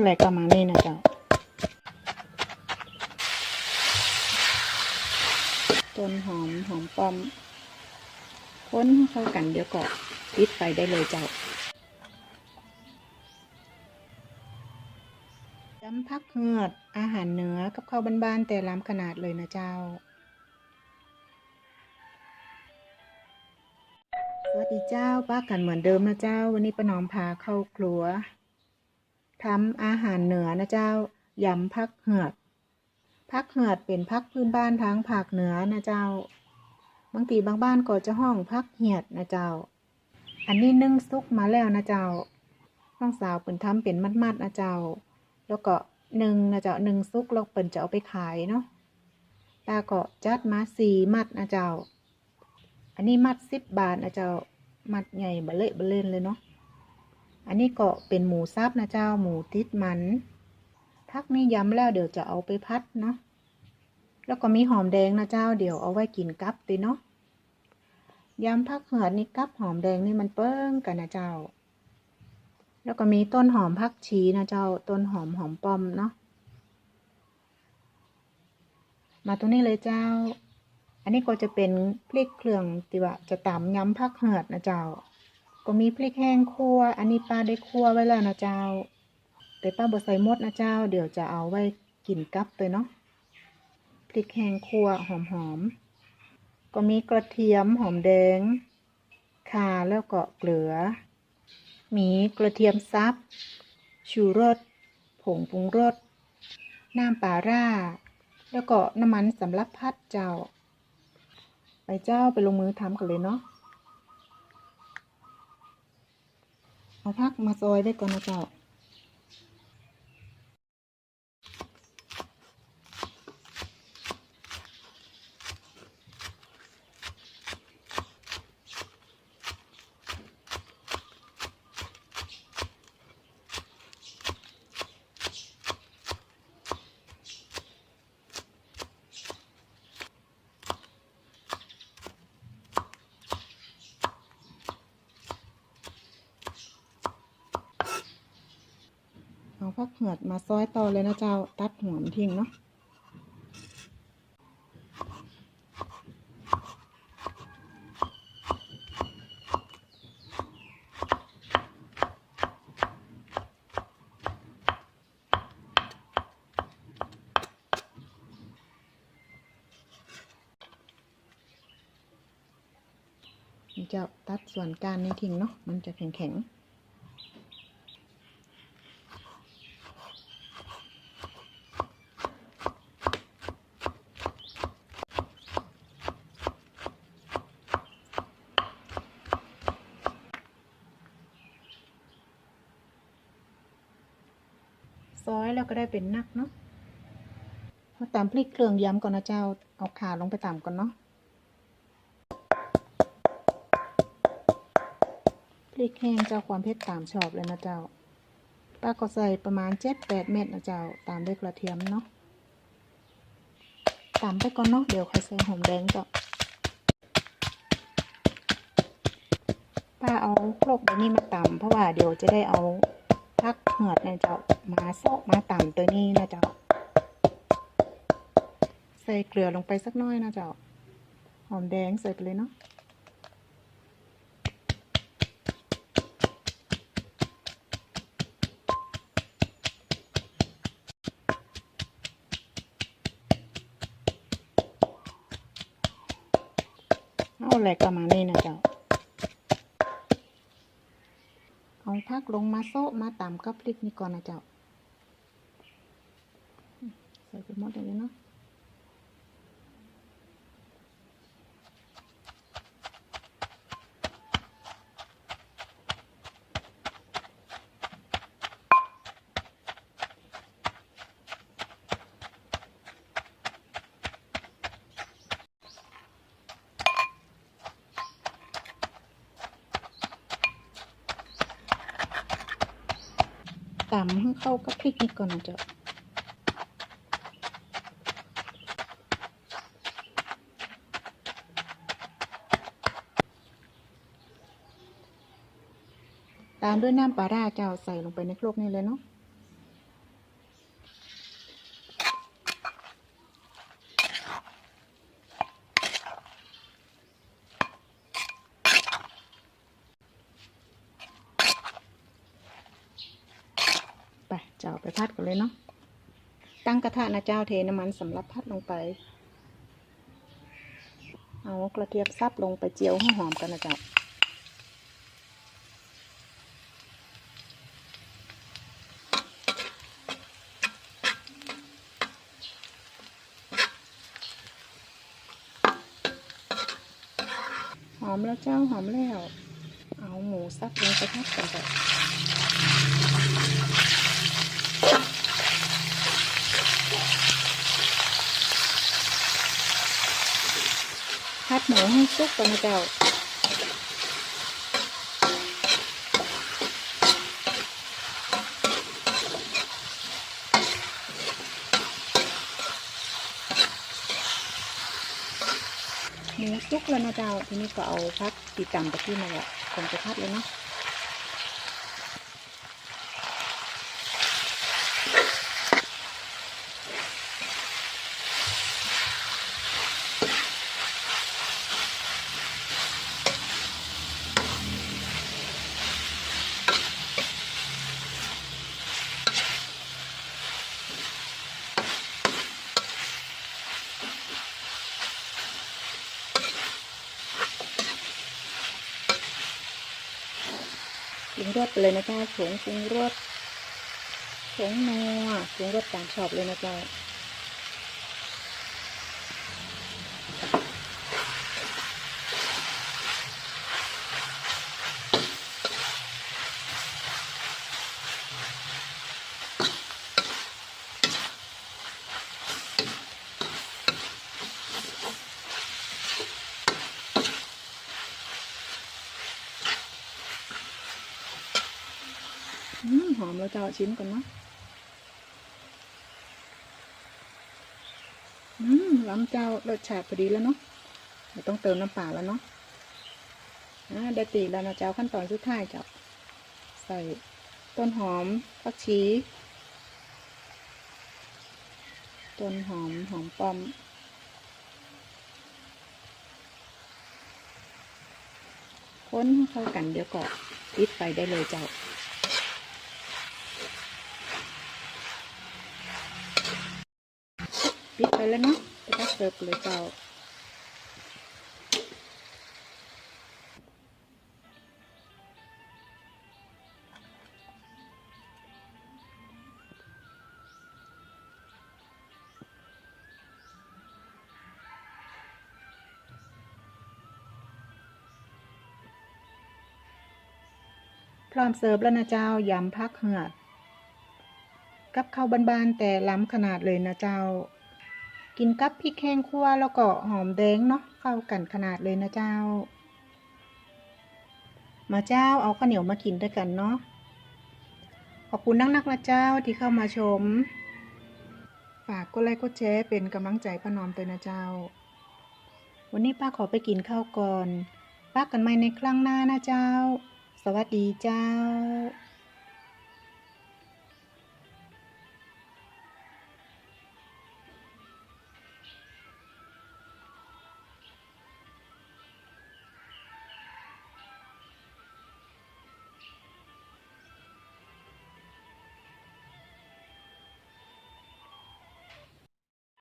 อะไรก็มานี่นะเจ้าต้นหอมหอมปอมค้นให้เข้ากันเดี๋ยวก็ปิดไฟได้เลยเจ้ายำพักเหือดอาหารเหนือกับข้าวบ้านๆแต่ล้ำขนาดเลยนะเจ้า สวัสดีเจ้าป้ากันเหมือนเดิมนะเจ้า วันนี้ป้าน้อมพาเข้าครัว ทำอาหารเหนือนะเจ้ายำพักเหือดพักเหือดเป็นพักพื้นบ้านทางภาคเหนือนะเจ้า บางทีบางบ้านก็จะห้องพักเหียดนะเจ้า อันนี้นึ่งซุกมาแล้วนะเจ้าน้องสาวเปิ่นทำเป็นมัดๆนะเจ้า แล้วก็หนึ่งนะเจ้าหนึ่งซุกแล้วเปิ่นจะเอาไปขายเนาะตาก็จัดมาสี่มัดนะเจ้า อันนี้มัดสิบบาทนะเจ้า มัดใหญ่เบะเละบะเล่นเลยเนาะ อันนี้ก็เป็นหมูซับนะเจ้าหมูติดมันพักนี้ย้ำแล้วเดี๋ยวจะเอาไปพัดเนาะแล้วก็มีหอมแดงนะเจ้าเดี๋ยวเอาไว้กินกับตีเนาะย้ำพักเหือดนี่กับหอมแดงนี่มันเปิ้งกันนะเจ้า แล้วก็มีต้นหอมพักชีนะเจ้า ต้นหอมหอมปอมเนาะมาตรงนี้เลยเจ้า อันนี้ก็จะเป็นพริกเครื่องที่ว่าจะตำย้ำพักเหือดนะเจ้า ก็มีพริกแห้งคั่ว อันนี้ป้าได้คั่วไว้แล้วนะเจ้า แต่ป้าบ่ใส่มดนะเจ้า เดี๋ยวจะเอาไว้กินกับเลยเนาะ พริกแห้งคั่วหอมๆ ก็มีกระเทียมหอมแดงข่าแล้วก็เกลือ มีกระเทียมซับ ชูรส ผงปรุงรส น้ำปลาร่า แล้วก็น้ำมันสำหรับพัดเจ้า ไปเจ้าไปลงมือทำกันเลยเนาะ เอาพักมาซอยได้ก่อนนะเจ้า เอาพักเหือดมาซอยต่อเลยนะเจ้า ตัดหัวมันทิ้งเนาะเจ้าตัดส่วนการนี้ทิ้งเนาะ มันจะแข็งๆ ซอยแล้วก็ได้เป็นนักเนาะมาตามพริกเครื่องย้ำก่อนนะเจ้า เอาขาลงไปตามก่อนเนาะพริกแห้งเจ้าความเผ็ดตามชอบเลยนะเจ้าป้าก็ใส่ประมาณเจ็ดแปดเม็ดนะเจ้า ตามด้วยกระเทียมเนาะตามไปก่อนเนาะเดี๋ยวค่อยใส่หอมแดงจ้าป้าเอาโครกใบนี้มาตำเพราะว่าเดี๋ยวจะได้เอา พักเหือดนะเจ้ามาโซะมาต่ำตัวนี้นะเจ้าใส่เกลือลงไปสักน้อยนะเจ้าหอมแดงใส่ไปเลยเนาะเอาอะไรก็มานี่นะเจ้า เอาพักลงมาโซะมาตำกับพริกนี่ก่อนนะเจ้า ใส่ไปหมดเลยเนาะ ตำให้เข้ากับพริกนี่ก่อนนะจ้ะตามด้วยน้ำปลาร่าเจ้าใส่ลงไปในโครกนี่เลยเนาะ เจ้าไปพัดกันเลยเนาะ ตั้งกระทะนะเจ้าเทน้ำมันสำหรับพัดลงไป เอากระเทียมซับลงไปเจียวให้หอมกันนะเจ้าหอมแล้วเจ้าหอมแล้ว เอาหมูซับลงไปพัดกันก่อน หมูให้ซุกก่อนนะเจ้าหมูซุกแล้วนะเจ้าทีนี้ก็เอาพักตีตำไปที่มาละคงจะพัดเลยเนาะ รสไปเลยนะจ๊ะผงปรุงรสผงนัวปรุงรสตามชอบเลยนะจ๊ะ หอมแล้วเจ้าชิมก่อนเนาะอืมล้ำเจ้ารสชาติพอดีแล้วเนาะไม่ต้องเติมน้ำเปล่าแล้วเนาะอ่าเดยวตีแล้วนะเจ้าขั้นตอนสุดท้ายเจ้าใส่ต้นหอมผักชี ต้นหอมหอมปอมค้นให้เข้ากันเดี๋ยวก็ปิดไฟได้เลยเจ้า ปิด ไปแล้วเนาะไปตักเสิร์ฟเลยเจ้าพร้อมเสิร์ฟแล้วนะเจ้ายำพักเหือดกับข้าวบานๆแต่ล้ำขนาดเลยนะเจ้า กินกับพริกแห้งคั่วแล้วก็หอมแดงเนาะเข้ากันขนาดเลยนะเจ้า มาเจ้าเอาข้าวเหนียวมากินด้วยกันเนาะขอบคุณนักๆนะเจ้าที่เข้ามาชม ฝากกดไลค์กดแชร์เป็นกำลังใจป้านอมตัวนะเจ้า วันนี้ป้าขอไปกินข้าวก่อนป้ากันใหม่ในครั้งหน้านะเจ้า สวัสดีเจ้า